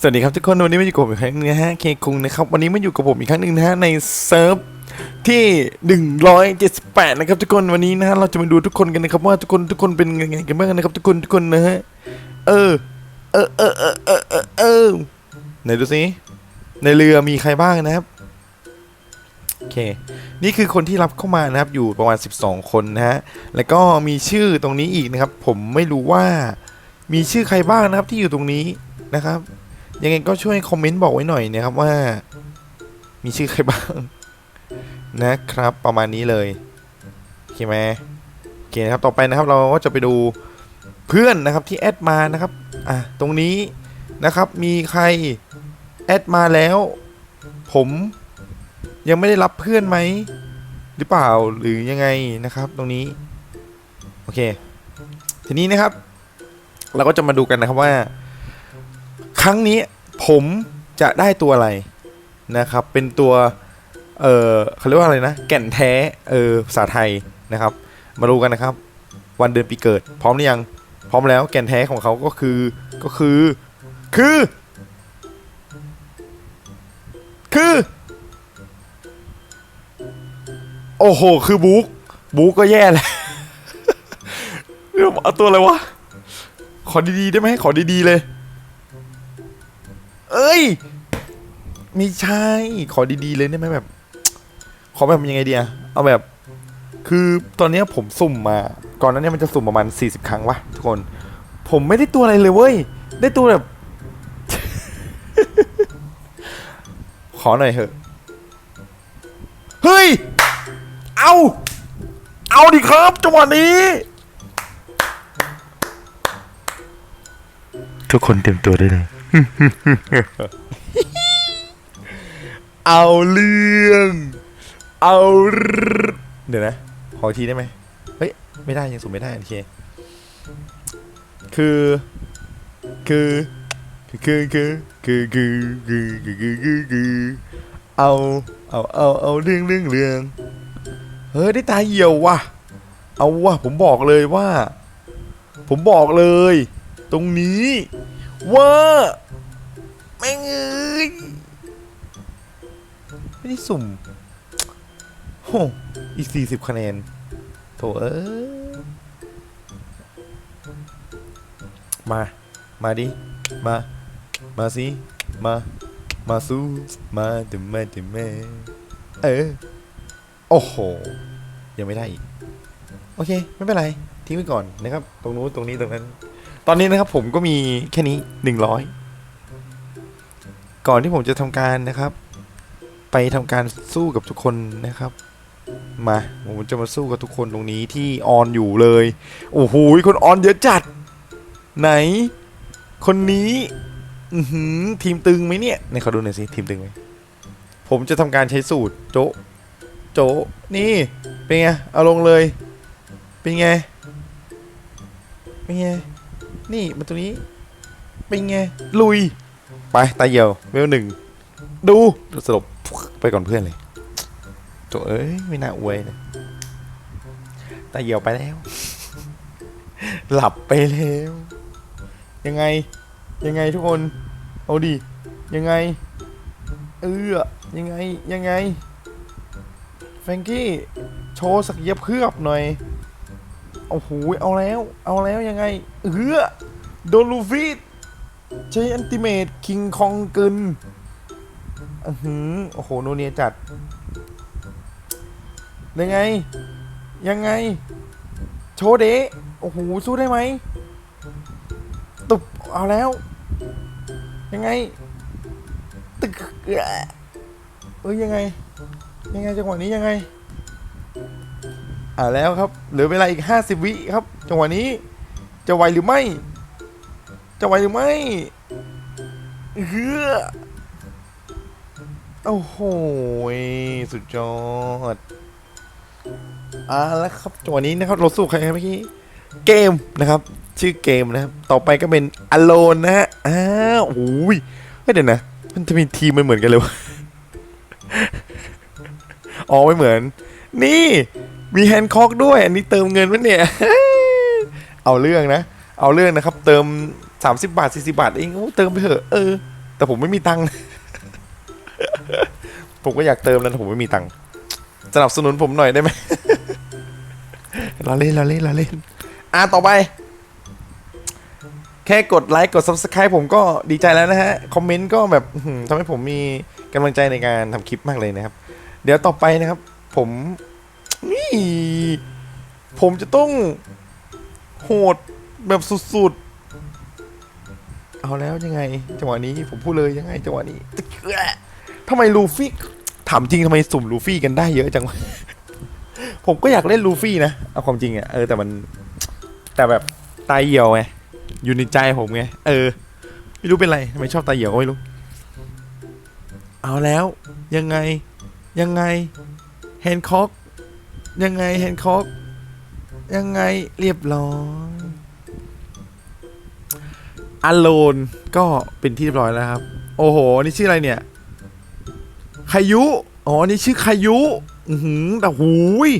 สวัสดีครับทุกคนวันนี้มาอยู่กับผมอีกครั้งหนึงนะฮะเคคุงนะครับวันนี้มาอยู่กับผมอีกครั้งหนึ่งนะฮะในเซิร์ฟที่ 178 นะครับทุกคนวันนี้นะฮะเราจะมาดูทุกคนกันนะครับว่าทุกคนทุกคนเป็นยังไงกันบ้างนะครับ ทุกคนทุกคนนะฮะเออเออเออเออเออเออเออไหนดูสิในเรือมีใครบ้างนะครับโอเคนี่คือคนที่รับเข้ามานะครับอยู่ประมาณ 12 คนนะฮะแล้วก็มีชื่อตรงนี้อีกนะครับ ผมไม่รู้ว่ามีชื่อใครบ้างนะครับที่อยู่ตรงนี้ นะครับ ยังไงก็ช่วยคอมเมนต์บอกไว้หน่อยนะครับว่า มีชื่อใครบ้าง นะครับ ประมาณนี้เลยโอเคไหมโอเคนะครับต่อไปนะครับ เราก็จะไปดูเพื่อนนะครับที่แอดมานะครับอะตรงนี้นะครับมีใครแอดมาแล้ว ผมยังไม่ได้รับเพื่อนไหมหรือเปล่าหรือยังไงนะครับ ตรงนี้โอเค ทีนี้นะครับ เราก็จะมาดูกันนะครับว่า ครั้งนี้ผมจะได้ตัวอะไรนะครับ เป็นตัว เออเขาเรียกว่าอะไรนะ แก่นแท้ เออภาษาไทยนะครับ มาดูกันนะครับ วันเดือนปีเกิด พร้อมหรือยัง พร้อมแล้วแก่นแท้ของเขาก็คือ ก็คือ คือ คือ โอ้โห คือบุ๊กบุ๊กก็แย่แล้วเดี๋ยวเอาตัวอะไรวะ ขอดีๆได้ไหมขอดีๆเลย เอ้ยไม่ใช่ ขอดีๆเลยได้ไหมแบบ ขอแบบยังไงเดีอะเอาแบบ คือตอนนี้ผมสุ่มมา ก่อนนั้นเนี่ยมันจะสุ่มประมาณ 40 ครั้งวะทุกคน ผมไม่ได้ตัวอะไรเลยเว้ย ได้ตัวแบบ ขอหน่อยเถอะ เฮ้ย เอา เอาดิครับจังหวะนี้ ทุกคนเตรียมตัวได้เลย เอาเรื่อง เอาเรื่อเดี๋ยวนะ ขออีกทีได้ไหมเฮ้ย ไม่ได้ยังสูงไม่ได้ โอเค คือ คือ คือ คือ คือ คือ คือ คือ คือ คือ คือ เอา เอา เอา เอาเรื่องเรื่องเรื่อง เฮ้ย ได้ตาเหี่ยวว่ะ เอาว่ะ ผมบอกเลยว่า ผมบอกเลย ตรงนี้ว่า ม่งเอ้ยไม่ได้สุ่มโหอีกสี่สิบคะแนนโถเอ้ยมา มาดิ มา มาสิ มา มาสู้ มาเดมาเดมาเออ โอ้โห ยังไม่ได้อีก โอเค ไม่เป็นไร ทิ้งไว้ก่อนนะครับ ตรงนู้น ตรงนี้ ตรงนั้น ตอนนี้นะครับผมก็มีแค่นี้หนึ่งร้อย ก่อนที่ผมจะทำการนะครับ ไปทำการสู้กับทุกคนนะครับ มาผมจะมาสู้กับทุกคนตรงนี้ที่ออนอยู่เลย โอ้โหคนออนเยอะจัด ไหน คนนี้อือหือทีมตึงไหมเนี่ยไหนขอดูหน่อยสิทีมตึงไหมผมจะทำการใช้สูตรโจะโจะนี่ เป็นไง เอาลงเลย เป็นไง เป็นไง นี่มาตรงนี้ เป็นไง ลุย ไปตาเหี่ยวเวลหนึ่งดูสลบไปก่อนเพื่อนเลยโถเอ้ยไม่น่าอวยเลยตาเหี่ยวไปแล้ว หลับไปแล้ว ยังไงยังไงทุกคน เอาดิยังไง เออยังไงยังไงแฟงกี้โชว์สักเย็บเคลือบหน่อยโอ้โหเอาแล้ว เอาแล้วยังไง เออโดนลูฟี่ ใช้อันติเมตคิงคองกึนอือหือโอ้โหโนเนียจัดยังไง ยังไง โชเดะโอ้โห สู้ได้ไหมตุบเอาแล้ว ยังไง ตึกเอ้อเอ้ยยังไง ยังไงจังหวะนี้ยังไงอ่าแล้วครับ เหลือเวลาอีก 50 วิครับ จังหวะนี้ จะไหวหรือไม่ จะไหวหรือไม่เฮือโอ้โห สุดยอดอ่าแล้วครับจังหวะนี้นะครับ เราสู้ใครครับเมื่อกี้ เกมนะครับ ชื่อเกมนะครับ ต่อไปก็เป็น Alone นะฮะอ้าวโอ้ยไม่เดี๋ยวนะ มันจะมีทีมมันเหมือนกันเลยวะอ๋อไม่เหมือน นี่ มีแฮนด์คอกด้วย อันนี้เติมเงินมั้ยเนี่ย เอาเรื่องนะ เอาเรื่องนะครับ เติม 30บาท40บาทเองโอ้เติมไปเถอะเออ แต่ผมไม่มีตังค์ ผมก็อยากเติมแล้วแต่ผมไม่มีตังค์สนับสนุนผมหน่อยได้ไหมเราเล่นเราเล่นเราเล่น อะต่อไป แค่กดไลค์กด subscribe ผมก็ดีใจแล้วนะฮะ คอมเมนต์ก็แบบทำให้ผมมีกำลังใจในการทำคลิปมากเลยนะครับ เดี๋ยวต่อไปนะครับ ผมนี่ผมจะต้องโหดแบบสุดๆ เอาแล้วยังไง จังหวะนี้ผมพูดเลยยังไงจังหวะนี้ทำไมลูฟี่ถามจริงทำไมสุ่มลูฟี่กันได้เยอะจังวะผมก็อยากเล่นลูฟี่นะเอาความจริงอะเออแต่มัน แต่แบบตายเหี่ยวไงอยู่ในใจผมไงเออ ไม่รู้เป็นไรทำไมชอบตายเหี่ยวก็ไม่รู้ เอาแล้ว ยังไงยังไงแฮนคอกยังไงแฮนคอกยังไงเรียบร้อย อโลนก็เป็นที่เรียบร้อยแล้วครับ โอ้โห นี่ชื่ออะไรเนี่ยคายุ อ๋อ นี่ชื่อคายุ อือหือแต่หูย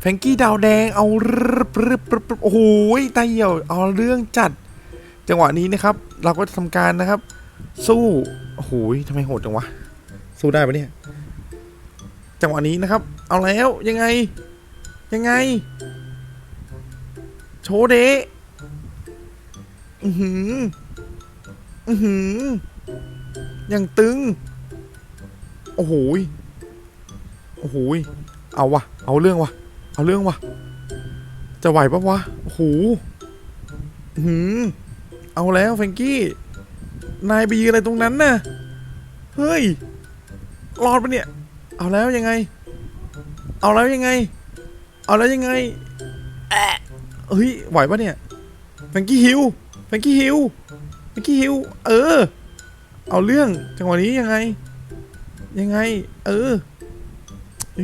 แฟงกี้ดาวแดง เอารึบรึบรึบรึบโอ้โหยตาเหี่ยว เอาเรื่องจัด จังหวะนี้นะครับ เราก็จะทำการนะครับ สู้ โอ้โหยทำไมโหดจังวะ สู้ได้ปะเนี่ย จังหวะนี้นะครับ เอาแล้ว ยังไง ยังไง โชเดอือหือ อือหือยังตึง โอ้โหยโอ้โหยเอาวะเอาเรื่องวะเอาเรื่องวะจะไหวปะวะโอ้โหอื้อหือเอาแล้วแฟงกี้ นายไปยืนอะไรตรงนั้นน่ะ เฮ้ยรอดปะเนี่ย เอาแล้วยังไง เอาแล้วยังไง เอาแล้วยังไงแอะเฮ้ยไหวปะเนี่ยแฟงกี้ฮิวแฟงกี้ฮิว แฟรงกี้ฮิว เออ เอาเรื่องจังหวะนี้ยังไง ยังไง เออ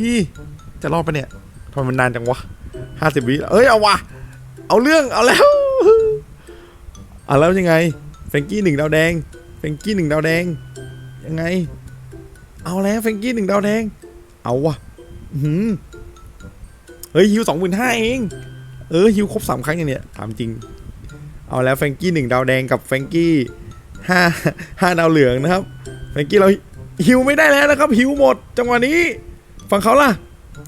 พี่จะรอดปะเนี่ยทำไมมันนานจังวะห้าสิบวิเอ้ยเอาวะเอาเรื่องเอาแล้วเอาแล้วยังไงแฟงกี้หนึ่งดาวแดงแฟงกี้หนึ่งดาวแดง ยังไง เอาแล้วแฟงกี้หนึ่งดาวแดง เอาวะหืมเฮ้ยฮิวสองหมื่นห้าเอง เออฮิวครบสามครั้งอย่างเนี้ยถามจริง เอาแล้วแฟงกี้หนึ่งดาวแดงกับแฟงกี้ห้าห้าดาวเหลืองนะครับแฟงกี้เราฮิวไม่ได้แล้วนะครับฮิวหมดจังหวะนี้ฝั่งเขาล่ะ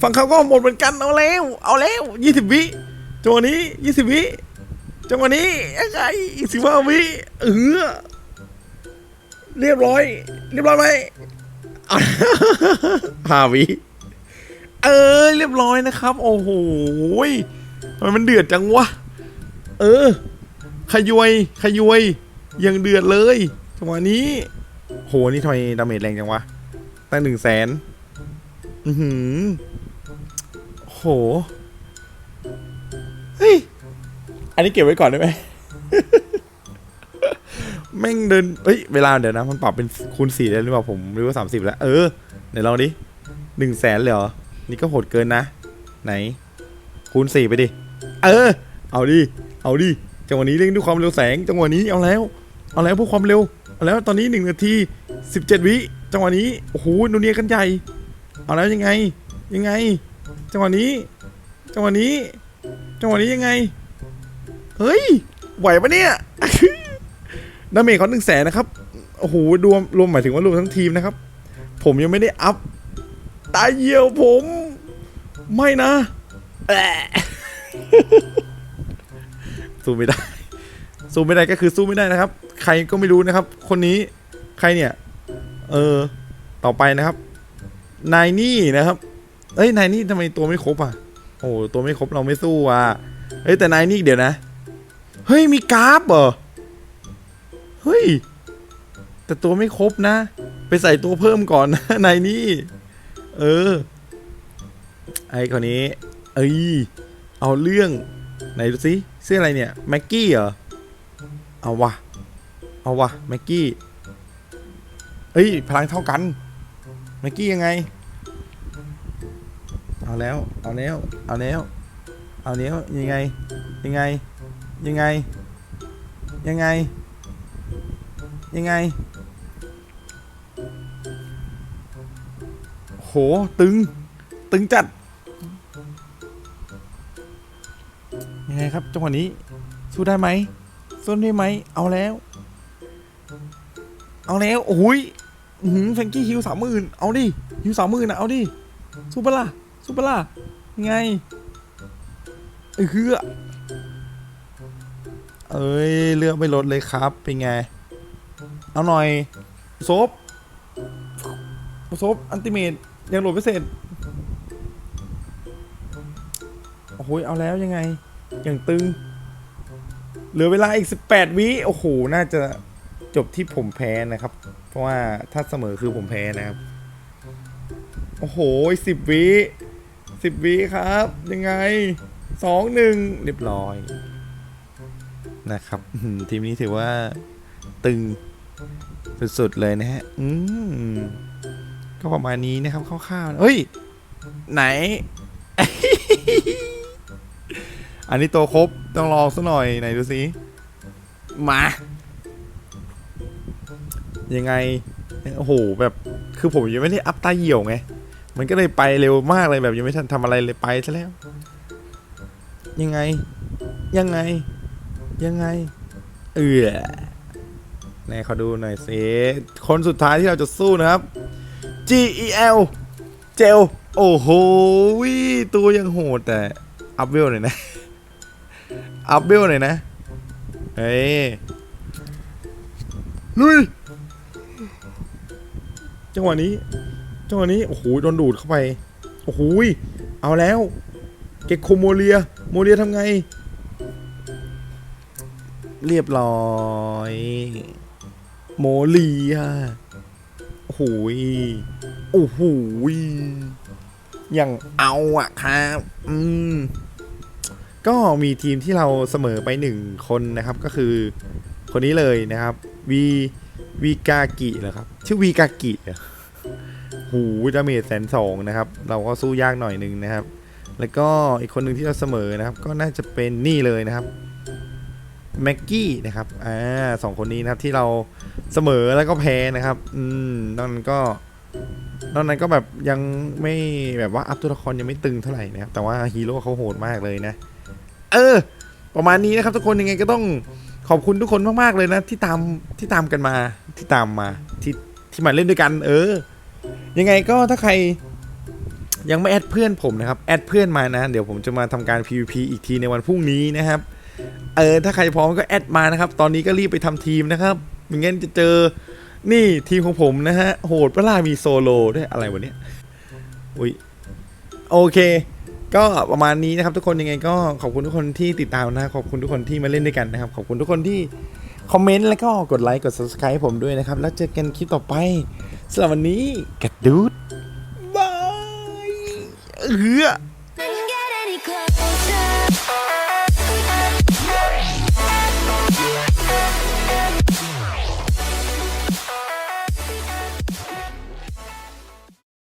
ฝั่งเขาก็หมดเหมือนกันเอาแล้วเอาแล้วยี่สิบวิจังหวะนี้ยี่สิบวิจังหวะนี้ยังไงสิบห้าวิเออเรียบร้อย เรียบร้อยไหมเอาห้าวิเออเรียบร้อยนะครับ โอ้โหมันเดือดจังวะ เออ ขยวยขยวยยังเดือดเลยจังหวะนี้ โหนี่ทำไมดาเมจแรงจังวะตั้งหนึ่งแสนอือหือโหเฮ้ยอันนี้เก็บไว้ก่อนได้ไหมแม่งเดินเฮ้ย เวลาเดี๋ยวนะ มันปรับเป็นคูณสี่ได้หรือเปล่า ผมรู้ว่าสามสิบแล้ว เออเดี๋ยวลองดิหนึ่งแสนเลยเหรอ นี่ก็โหดเกินนะ ไหน คูณสี่ไปดิ เออ เอาดิ เอาดิ จังหวะนี้เร่งด้วยความเร็วแสง จังหวะนี้เอาแล้ว เอาแล้วเพื่อความเร็ว เอาแล้วตอนนี้หนึ่งนาทีสิบเจ็ดวิ จังหวะนี้ โอ้โหนูเนียกันใหญ่ เอาแล้วยังไง ยังไง จังหวะนี้ จังหวะนี้ จังหวะนี้ยังไง เฮ้ย ไหวปะเนี่ยดาเมจเขาหนึ่งแสนนะครับ โอ้โห รวม รวมหมายถึงว่ารวมทั้งทีมนะครับ ผมยังไม่ได้อัพ ตายเหี่ยวผม ไม่นะ สู้ไม่ได้ สู้ไม่ได้ก็คือสู้ไม่ได้นะครับ ใครก็ไม่รู้นะครับ คนนี้ใครเนี่ย เออ ต่อไปนะครับ นายนี่นะครับ เอ้ยนายนี่ทำไมตัวไม่ครบอะ โอ้ตัวไม่ครบเราไม่สู้อะเฮ้ยแต่นายนี่เดี๋ยวนะ เฮ้ยมีกราฟเหรอ เฮ้ย แต่ตัวไม่ครบนะ ไปใส่ตัวเพิ่มก่อนนะนายนี่ เออ ไอ้คนนี้ เอ้ยเอาเรื่อง ไหนดูสิเสื้ออะไรเนี่ยแม็กกี้เหรอเอาวะเอาวะแม็กกี้เอ้ยพลังเท่ากันแม็กกี้ยังไง เอาแล้วเอาแล้วเอาแล้วเอาแล้วยังไงยังไงยังไงยังไงยังไงโหตึง ตึงจัด ยังไงครับจังหวะนี้สู้ได้ไหมสู้ได้ไหมเอาแล้ว เอาแล้วโอ้ยหือแฟงกี้ฮิวสามหมื่นเอาดิฮิวสามหมื่นนะเอาดิสู้ปะล่ะสู้ปะล่ะไงเออคือเอ้ยเลือกไม่ลดเลยครับเป็นไง เอาหน่อยโซบโซบอันติเมตยังโหลดไม่เสร็จ โอ้โหเอาแล้วยังไง อย่างตึง เหลือเวลาอีก 18 วิโอ้โห น่าจะจบที่ผมแพ้นะครับ เพราะว่าถ้าเสมอคือผมแพ้นะครับ โอ้โหสิบวิสิบวิครับ ยังไงสองหนึ่งเรียบร้อย นะครับทีมนี้ถือว่าตึงสุดๆเลยนะฮะ อืมก็ประมาณนี้นะครับคร่าวๆเฮ้ย ไหน อันนี้ตัวครบต้องลองซะหน่อยไหนดูสิมา ยังไงโอ้โหแบบคือผมยังไม่ได้อัพตาเหี่ยวไง มันก็เลยไปเร็วมากเลยแบบยังไม่ทันทำอะไรเลยไปซะแล้ว ยังไง ยังไง ยังไง เออไหนขอดูหน่อยสิคนสุดท้ายที่เราจะสู้นะครับ G E L เจลโอ้โหตัวยังโหดแต่อัพเวลหน่อยนะ อัพเวลหน่อยนะ เฮ้ย ลุย จังหวะนี้ จังหวะนี้ โอ้โห โดนดูดเข้าไป โอ้โห เอาแล้ว เก็กโคโมเลีย โมเลียทำไง เรียบร้อย โมเลีย โอ้โหยโอ้โหยยังเอาอะครับ อืม ก็มีทีมที่เราเสมอไปหนึ่งคนนะครับ ก็คือคนนี้เลยนะครับวีวีกากิเหรอครับ ชื่อวีกากิหูดาเมจแสนสองนะครับ เราก็สู้ยากหน่อยหนึ่งนะครับ แล้วก็อีกคนหนึ่งที่เราเสมอนะครับ ก็น่าจะเป็นนี่เลยนะครับแม็กกี้นะครับ อ่าสองคนนี้นะครับที่เราเสมอแล้วก็แพ้นะครับ อืมนอกนั้นก็นอกนั้นก็แบบยังไม่แบบว่าอัพตัวละครยังไม่ตึงเท่าไหร่นะครับ แต่ว่าฮีโร่เขาโหดมากเลยนะ เออ ประมาณนี้นะครับทุกคนยังไงก็ต้องขอบคุณทุกคนมาก ๆ เลยนะ ที่ตามที่ตามกันมาที่ตามมาที่ที่มาเล่นด้วยกัน เออ ยังไงก็ถ้าใครยังไม่แอดเพื่อนผมนะครับ แอดเพื่อนมานะ เดี๋ยวผมจะมาทำการ PVP อีกทีในวันพรุ่งนี้นะครับ เออ ถ้าใครพร้อมก็แอดมานะครับ ตอนนี้ก็รีบไปทำทีมนะครับไม่งั้นจะเจอ นี่ทีมของผมนะฮะ โหดปะล่ามีโซโลด้วยอะไรวะเนี่ยอุ้ย โอเค ก็ประมาณนี้นะครับทุกคนยังไงก็ขอบคุณทุกคนที่ติดตามนะขอบคุณทุกคนที่มาเล่นด้วยกันนะครับ ขอบคุณทุกคนที่คอมเมนต์แล้วก็กดไลค์กด subscribe ให้ผมด้วยนะครับ แล้วเจอกันคลิปต่อไปสำหรับวันนี้กัดดูดบายเออ